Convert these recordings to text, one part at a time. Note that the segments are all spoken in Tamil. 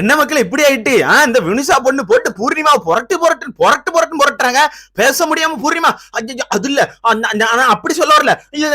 என்ன மக்கள் இப்படி ஆயிட்டு? ஆ, இந்த வினுசா பொண்ணு போட்டு பூர்ணிமா புரட்டு புரட்டு புரட்டு புரட்டு புரட்டுறாங்க பேச முடியாம பூர்ணிமா. ஐயோ அது இல்ல. நான் அப்படி சொல்ல வரல. ஐயோ,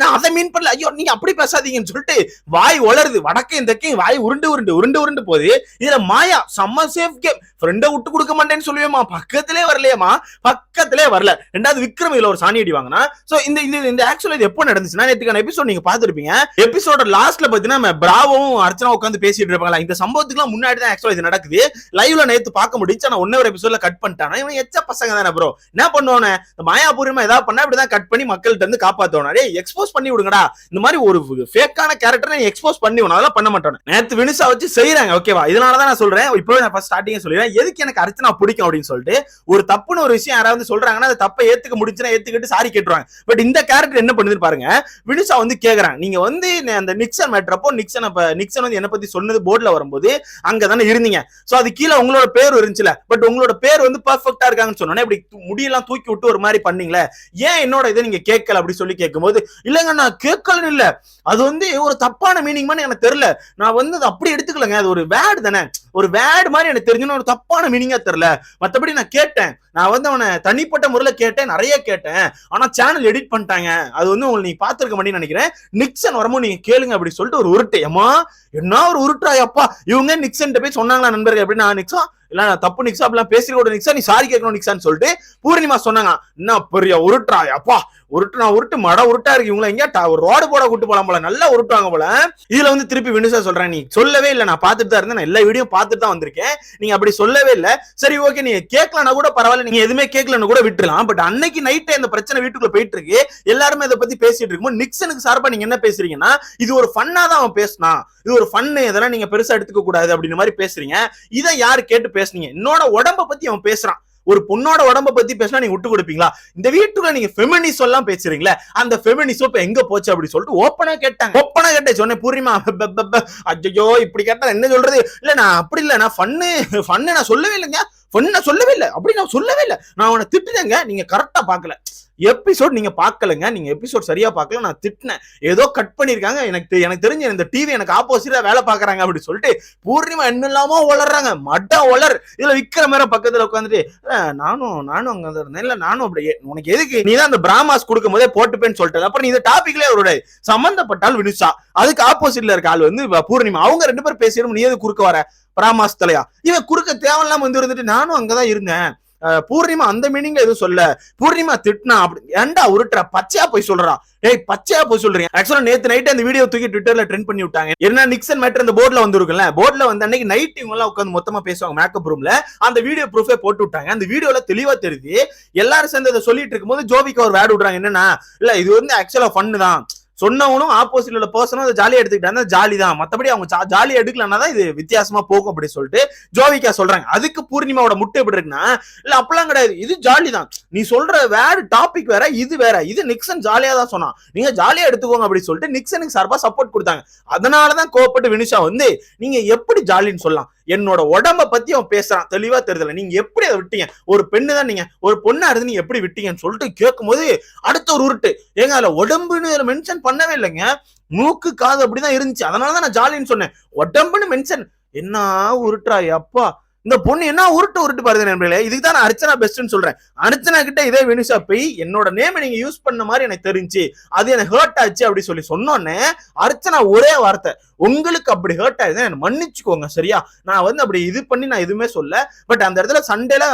நான் அதை மீன் பண்ணல. ஐயோ நீங்க அப்படி பேசாதீங்கன்னு சொல்லிட்டு வாய் வளருது வடக்கையும் தெக்கையும் வாய் உருண்டு உருண்டு உருண்டு உருண்டு போகுது. இதுல மாயா செம்ம சேஃப் கேம் ஃப்ரெண்டை விட்டு கொடுக்க மாட்டேன்னு சொல்லுவேமா பக்கத்திலே வரலையேமா பக்கத்திலே வரல. ரெண்டாவது விக்ரம் இதுல ஒரு சாணி அடிவாங்கன்னா சோ இந்த இந்த இந்த ஆக்சுவலா இது எப்போ நடந்துச்சுன்னா நேற்றுக்கான எபிசோட் நீங்க பாத்துருப்பீங்க எபிசோட லாஸ்ட்ல பாத்தீங்கன்னா பிராவும் அர்ச்சனா உட்காந்து பேசிட்டு இருப்பாங்களா இந்த சம்பவத்துக்கு முன்னாடி தான் ஆக்சுவலா இது நடக்குது. லைவ்ல நேத்து பார்க்க முடிஞ்சு ஆனா ஒன்னே ஒரு எபிசோட்ல கட் பண்ணிட்டானா. இவன் எச்ச பசங்க தானே ப்ரோ என்ன பண்ணுவானே? இந்த மாயாபூர்வமா ஏதாவது பண்ணா இப்படிதான் கட் பண்ணி மக்கள்கிட்ட இருந்து காப்பாத்துவானா. டேய் எக்ஸ்போஸ் பண்ணி விடுங்கடா. இந்த மாதிரி ஒரு ஃபேக்கான கேரக்டரை எக்ஸ்போஸ் பண்ணி விடணும். அதெல்லாம் பண்ண மாட்டானே. நேத்து வினுசா வச்சு செய்யறாங்க ஓகேவா இதனால தான் நான் சொல்றேன். இப்போ நான் ஃபர்ஸ்ட் ஸ்டார்டிங்கே சொல்லிடுறேன். எதுக்கு எனக்கு அர்ச்சனா பிடிக்கும் அப்படின்னு சொல்லிட்டு ஒரு தப்புன்னு ஒரு விஷயம் யாராவது சொல்றாங்கன்னா அந்த தப்பை ஏத்துக்க முடிச்சுன்னா ஏத்துக்கிட்டு சாரி கேட்டுருவாங்க. பட் இந்த கேரக்டர் என்ன பண்ணுதுன்னு பாருங்க. வினுசா வந்து கேக்குறாங்க நீங்க வந்து அந்த நிக்சன் மேட்ரப்போ நிக்சன் நிக்சன் வந்து என்ன பத்தி சொன்னது போர்டுல வரும்போது அங்க தானே இருந்தீங்க. சோ அது கீழே உங்களோட பேர் இருந்துச்சுல. பட் உங்களோட பேர் வந்து பர்ஃபெக்டா இருக்காங்கன்னு சொன்னோன்னே இப்படி முடியெல்லாம் தூக்கி விட்டு ஒரு மாதிரி பண்ணீங்களே. ஏன் என்னோட இதை நீங்க கேட்கல அப்படி சொல்லி கேட்கும்போது இல்லங்க நான் கேட்கலன்னு இல்ல. அது வந்து ஒரு தப்பான மீனிங் மாதிரி எனக்கு தெரியல. நான் வந்து அது அப்படி எடுத்துக்கலங்க. அது ஒரு வேர்டு தானே. ஒரு வேர்டு மாதிரி எனக்கு தெரிஞ்சுன்னு ஒரு தப்பான மீனிங்கா தெரியல. மத்தபடி நான் கேட்டேன். நான் வந்து அவனை தனிப்பட்ட முறையில கேட்டேன். நிறைய கேட்டேன். ஆனா சேனல் எடிட் பண்ணிட்டாங்க. அது வந்து உங்களை நீங்க பாத்துருக்க மாட்டேன்னு நினைக்கிறேன். நிக்சன் வரமோ நீங்க கேளுங்க அப்படி சொல்லிட்டு ஒரு உருட்டு. ஏமா என்ன ஒரு உருட்டுறாயப்பா இவங்க இவங்க நிக்சன் போய் சொன்னாங்களா நண்பர்கள்? அப்படின்னா நிக்சா இல்ல நான் தப்பு நிக்ஸா அப்படிலாம் பேசி நிக்ஸா நீ சாரி கேட்கணும் நிக்ஸான்னு சொல்லிட்டு பூர்ணிமா சொன்னாங்க என்ன பெரிய உருட்டுறா அப்பா உருட்டு நான் உருட்டு மட உருட்டா இருக்கு இவங்கள எங்கேயா ஒரு ரோடு போட கூட்டு போலாம் போல நல்லா உருட்டுவாங்க போல. இதுல வந்து திருப்பி வினுசா சொல்றேன் நீ சொல்லவே இல்லை நான் பார்த்துட்டு தான் இருந்தேன் நான் எல்லா வீடியோ பார்த்துட்டு தான் வந்திருக்கேன். நீங்க அப்படி சொல்லவே இல்லை. சரி ஓகே நீங்க கேட்கலன்னா கூட பரவாயில்ல நீங்க எதுவுமே கேட்கலன்னு கூட விட்டுலாம் பட் அன்னைக்கு நைட்டே இந்த பிரச்சனை வீட்டுக்குள்ள போயிட்டு இருக்கு. எல்லாருமே இதை பத்தி பேசிட்டு இருக்கும்போது நிக்சனுக்கு சார்பா நீங்க என்ன பேசுறீங்கன்னா இது ஒரு ஃபன்னா தான் அவன் பேசினான். இது ஒரு ஃபன்னு இதெல்லாம் நீங்க பெருசா எடுத்துக்க கூடாது அப்படின்னு மாதிரி பேசுறீங்க. இதை யார் கேட்டு பேசுனீங்க. என்னோட உடம்ப பத்தி அவன் பேசுறான். ஒரு பொண்ணோட உடம்ப பத்தி பேசினா நீங்க விட்டு கொடுப்பீங்களா? இந்த வீட்டுக்குள்ள நீங்க ஃபெமினிசம் எல்லாம் பேசுறீங்களே அந்த ஃபெமினிசம் இப்ப எங்க போச்சு அப்படி சொல்லிட்டு ஓப்பனா கேட்டாங்க. ஓப்பனா கேட்டேன். சொன்னேன் புரியுமா ஐயோ இப்படி கேட்டா என்ன சொல்றது? இல்ல நான் அப்படி இல்ல. நான் ஃபன்னு ஃபன்னு நான் சொல்லவே இல்லைங்க. ஃபன்னு நான் சொல்லவே இல்லை. அப்படி நான் சொல்லவே இல்லை. நான் அவனை திட்டுதேங்க நீங்க கரெக்டா பாக்கல எபிசோட் நீங்க பார்க்கலங்க. நீங்க எபிசோட் சரியா பார்க்கல. நான் திட்டினேன். ஏதோ கட் பண்ணிருக்காங்க. எனக்கு எனக்கு தெரிஞ்ச இந்த டிவி எனக்கு ஆப்போசிட்டா வேலை பாக்குறாங்க அப்படி சொல்லிட்டு பூர்ணிமா என்னெல்லாமோ வளர்றாங்க மட வளர் இதுல விக்கிற மாதிரி பக்கத்துல உட்காந்துட்டு நானும் நானும் அங்க இருந்தேன். இல்ல நானும் அப்படியே உனக்கு எதுக்கு? நீ தான் அந்த பிராமாஸ் கொடுக்கும் போதே போட்டுப்பேன்னு சொல்லிட்டு அப்புறம் நீ இந்த டாபிக்லயே அவருடைய சம்பந்தப்பட்டால் வினுஷா. அதுக்கு ஆப்போசிட்ல இருக்க ஆள் வந்து பூர்ணிமா. அவங்க ரெண்டு பேரும் பேசிடும் நீ எது குறுக்க வர? பிராமாஸ் தலையா? இவன் குறுக்க தேவையில்லாம வந்து இருந்துட்டு நானும் அங்கதான் இருந்தேன். பூர்ணிமா அந்த மீனிங்ல எதுவும் சொல்ல பூர்ணிமா திட்டினா அப்படி ஏன்டா உருட்டுற? பச்சையா போய் சொல்றா. டேய் பச்சையா போய் சொல்றீங்க. ஆக்சுவலா நேத்து நைட் அந்த வீடியோ தூக்கி ட்விட்டர்ல ட்ரெண்ட் பண்ணி விட்டாங்க. என்ன நிக்சன் மேட்டர் அந்த போர்ட்ல வந்துருக்குல்ல? போர்ட்ல வந்து அன்னைக்கு நைட் இவங்க எல்லாம் உட்காந்து மொத்தமா பேசுவாங்க மேக்கப் ரூம்ல அந்த வீடியோ ப்ரூஃபே போட்டு விட்டாங்க. அந்த வீடியோல தெளிவா தெரியுது எல்லாரும் சேர்ந்து அதை சொல்லிட்டு இருக்கும்போது ஜோபிக்கு ஒரு வேர்டு விடுறாங்க. என்னன்னா இல்ல இது வந்து ஆக்சுவலா ஃபன்னு தான். சொன்னவனும் ஆப்போசிட்ல உள்ள பர்சனும் அதை ஜாலியா எடுத்துக்கிட்டாங்க ஜாலி தான். மத்தபடி அவங்க ஜாலி எடுக்கலன்னா தான் இது வித்தியாசமா போகும் அப்படி சொல்லிட்டு ஜோவிகா சொல்றாங்க. அதுக்கு பூர்ணிமாவோட முட்டை எப்படி இருக்குன்னா இல்ல அப்பெல்லாம் கிடையாது. இது ஜாலி தான். நீ சொல்ற வேற டாபிக் வேற இது வேற. இது நிக்சன் ஜாலியா தான் சொன்னான். நீங்க ஜாலியா எடுத்துக்கோங்க அப்படி சொல்லிட்டு நிக்சனுக்கு சார்பா சப்போர்ட் கொடுத்தாங்க. அதனாலதான் கோவப்பட்டு வினிஷா வந்து நீங்க எப்படி ஜாலின்னு சொல்லலாம்? என்னோட உடம்ப பத்தி அவன் பேசுறான். தெளிவா தெரியல நீங்க எப்படி அதை விட்டீங்க? ஒரு பெண்ணு தான் நீங்க. ஒரு பொண்ணா இருந்து நீங்க எப்படி விட்டீங்கன்னு சொல்லிட்டு கேட்கும்போது அடுத்த ஒரு உருட்டு. ஏங்க அதுல உடம்புன்னு மென்ஷன் பண்ணவே இல்லைங்க. மூக்கு காது அப்படிதான் இருந்துச்சு. அதனாலதான் நான் ஜாலின்னு சொன்னேன். உடம்புன்னு மென்ஷன் என்ன உருட்டா அப்பா? இந்த பொண்ணு என்ன உருட்டு உருட்டு பாருங்க நண்பர்களே. இதுக்கு தான் நான் அர்ச்சனா பெஸ்ட்னு சொல்றேன். அர்ச்சனா கிட்ட இதே வினுஷா போய் என்னோட நேம் நீங்க யூஸ் பண்ண மாதிரி எனக்கு தெரிஞ்சு அது எனக்கு ஹர்ட் ஆச்சு அப்படி சொல்லி சொன்னோன்னே அர்ச்சனா ஒரே வார்த்தை உங்களுக்கு அப்படி ஹர்ட் ஆயிருந்தா என்ன மன்னிச்சுக்கோங்க சரியா? நான் வந்து அப்படி இது பண்ணி நான் எதுவுமே சொல்ல பட் அந்த இடத்துல சண்டேல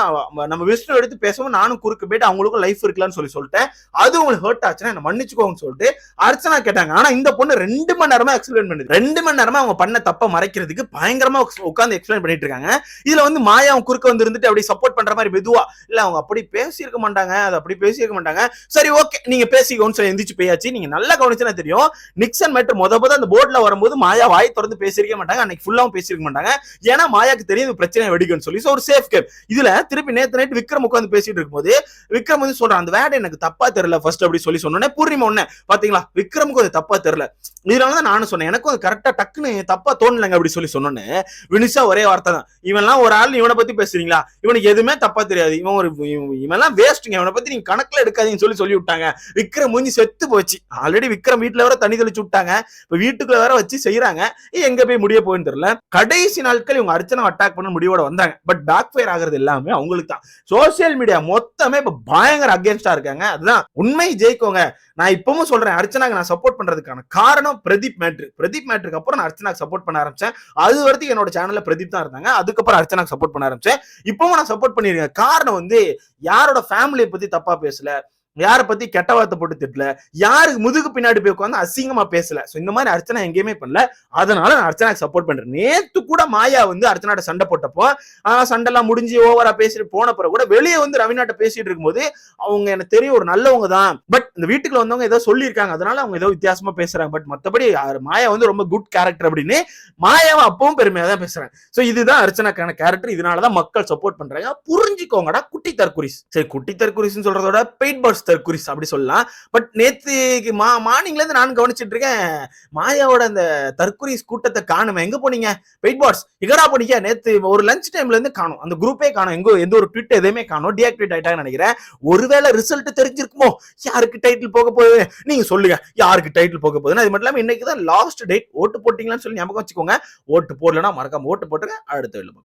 நம்ம விஷ்ணு எடுத்து பேசவும் நானும் குறுக்கு போயிட்டு அவங்களுக்கும் லைஃப் இருக்கலாம்னு சொல்லி சொல்லிட்டேன். அது உங்களுக்கு ஹர்ட் ஆச்சுன்னா என்ன மன்னிச்சுக்கோங்கன்னு சொல்லிட்டு அர்ச்சனா கேட்டாங்க. ஆனா இந்த பொண்ணு ரெண்டு மணி நேரமா எக்ஸ்பிளைன் பண்ணுது. ரெண்டு மணி நேரமா அவங்க பண்ண தப்ப மறைக்கிறதுக்கு பயங்கரமா உட்காந்து எக்ஸ்பிளைன் பண்ணிட்டு இருக்காங்க. இதுல இதுல வந்து மாயா அவன் குறுக்க வந்து இருந்துட்டு அப்படி சப்போர்ட் பண்ற மாதிரி மெதுவா இல்ல அவங்க அப்படி பேசியிருக்க மாட்டாங்க அது அப்படி பேசியிருக்க மாட்டாங்க. சரி ஓகே நீங்க பேசிக்கோன்னு சொல்லி எந்திரிச்சு போயாச்சு. நீங்க நல்லா கவனிச்சுன்னா தெரியும் நிக்சன் மேட்டர் முத முத அந்த போர்ட்ல வரும்போது மாயா வாய் திறந்து பேசியிருக்க மாட்டாங்க அன்னைக்கு ஃபுல்லாவும் பேசியிருக்க மாட்டாங்க. ஏன்னா மாயாக்கு தெரியும் பிரச்சனை வெடிக்கும்னு சொல்லி. So ஒரு சேஃப் கேம் இதுல திருப்பி நேத்து நைட் விக்ரம் உட்காந்து பேசிட்டு இருக்கும்போது விக்ரம் வந்து சொல்றான் அந்த வேர்டு எனக்கு தப்பா தெரியல ஃபர்ஸ்ட் அப்படி சொல்லி சொன்னோன்னே பூர்ணிமா ஒண்ணு பாத்தீங்களா? விக்ரமுக்கு அது தப்பா தெரியல. இதனாலதான் நானும் சொன்னேன் எனக்கும் அது கரெக்டா டக்குன்னு தப்பா தோணலைங்க அப்படி சொல்லி சொன்னோன்னே வினிஷா ஒரே வார்த்தை தான். இவன்லாம் ஒரு ஆள் இவனை பத்தி பேசுறீங்களா? இவனுக்கு எதுவுமே தப்பா தெரியாது. இவன் ஒரு இவன்லாம் வேஸ்ட்டுங்க இவனை பத்தி நீங்க கணக்குல எடுக்காதீங்கன்னு சொல்லி சொல்லி விட்டாங்க. விக்ரம் மூஞ்சி செத்து போச்சு. ஆல்ரெடி விக்ரம் வீட்டுல வர தண்ணி தெளிச்சு விட்டாங்க. இப்ப வீட்டுக்குள்ள வேற வச்சு செய்யறாங்க எங்க போய் முடிய போகுன்னு தெரியல. கடைசி நாட்கள் இவங்க அர்ச்சனை அட்டாக் பண்ண முடிவோட வந்தாங்க. பட் பேக் ஃபயர் ஆகுறது எல்லாமே அவங்களுக்கு தான். சோசியல் மீடியா மொத்தமே இப்ப பயங்கர அகேன்ஸ்டா இருக்காங்க. அதுதான் உண்மை. ஜெயிக்கோங்க. நான் இப்பவும் சொல்றேன். அர்ச்சனாக்கு நான் சப்போர்ட் பண்றதுக்கான காரணம் பிரதீப் மேட்ரு. பிரதீப் மேட்ருக்கு அப்புறம் நான் அர்ச்சனாக்கு சப்போர்ட் பண்ண ஆரம்பிச்சேன். அது வரைக்கும் என்னோட சேனல்ல பிரதீப் தான் இருந்தாங்க. அதுக்கப்புறம் அர்ச்சனாக்கு சப்போர்ட் பண்ண ஆரம்பிச்சேன். இப்பவும் நான் சப்போர்ட் பண்ணிருக்கேன். காரணம் வந்து யாரோட ஃபேமிலியை பத்தி தப்பா பேசல. யாரை பத்தி கெட்ட வார்த்தை போட்டு திட்டல? யாருக்கு முதுகு பின்னாடி போய் உட்காந்து அசிங்கமா பேசல? சோ இந்த மாதிரி அர்ச்சனா எங்கேயுமே பண்ணல. அதனால நான் அர்ச்சனாக்கு சப்போர்ட் பண்றேன். நேத்து கூட மாயா வந்து அர்ச்சனாட்ட சண்டை போட்டப்போ சண்டை சண்டைலாம் முடிஞ்சு ஓவரா பேசிட்டு போன பிறகு கூட வெளியே வந்து ரவிநாட்ட பேசிட்டு இருக்கும்போது அவங்க எனக்கு தெரியும் ஒரு நல்லவங்க தான். பட் இந்த வீட்டுக்குள்ள வந்தவங்க ஏதோ சொல்லியிருக்காங்க. அதனால அவங்க ஏதோ வித்தியாசமா பேசுறாங்க. பட் மத்தபடி மாயா வந்து ரொம்ப குட் கேரக்டர் அப்படின்னு மாயாவை அப்பவும் பெருமையா தான் பேசுறாங்க. சோ இதுதான் அர்ச்சனாக்கான கேரக்டர் இதனாலதான் மக்கள் சப்போர்ட் பண்றாங்க. புரிஞ்சுக்கோங்கடா குட்டி தற்குறிஸ் சரி குட்டி தற்குறிஸ்னு சொல்றதோட பெயிட் பர்ஸ் தற்குறிஸ் அப்படி சொல்லலாம். பட் நேத்து மா மார்னிங்ல இருந்து நான் கவனிச்சிட்டு இருக்கேன். மாயாவோட அந்த தற்குறிஸ் கூட்டத்தை காணுமே. எங்க போனீங்க? வெயிட் பாட்ஸ் எங்கடா போனீங்க? நேத்து ஒரு லஞ்ச் டைம்ல இருந்து காணும். அந்த குரூப்பே காணும். எங்க எந்த ஒரு ட்விட் எதுவுமே காணும். டிஆக்டிவேட் ஆயிட்டாங்கன்னு நினைக்கிறேன். ஒருவேளை ரிசல்ட் தெரிஞ்சிருக்குமோ? யாருக்கு டைட்டில் போக போகுது? நீங்க சொல்லுங்க. யாருக்கு டைட்டில் போக போகுதுன்னு. அது மட்டும் இல்லாம இன்னைக்கு தான் லாஸ்ட் டேட் ஓட்டு போட்டீங்களான்னு சொல்லி ஞாபகம் வச்சுக்கோங்க. ஓட்டு போடலன்னா மறக்காம ஓட்டு போட்டுருங்க. அடுத்த வெளில